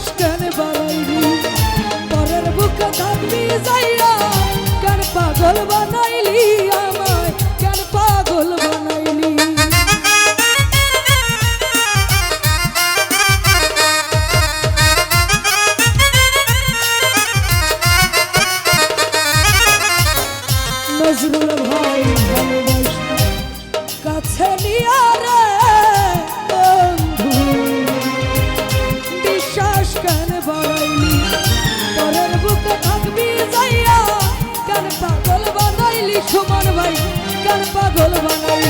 কষ্ট বাড়াইলি? পরের বুকে থাকবি যাইয়া পাগল বানাই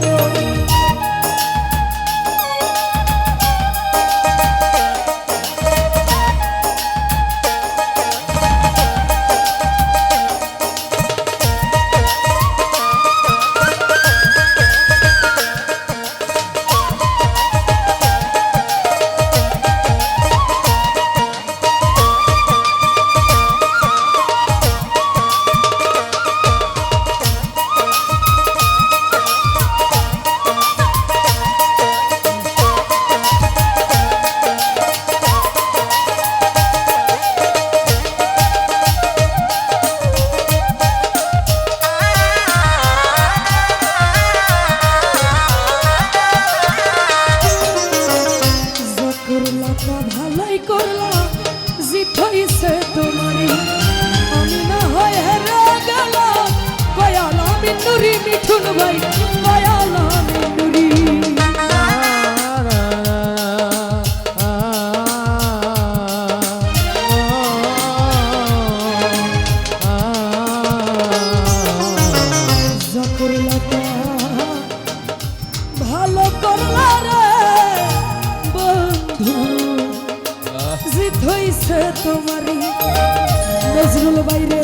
Música ভালাই করলা জিত হইছে তোমারি আমি না হয় হেরা গেলাম কয়াল আমি মিঠুন ভাই, কয়াল আমি নুরি। যখন হইছে তোমার নজরুল বাইরে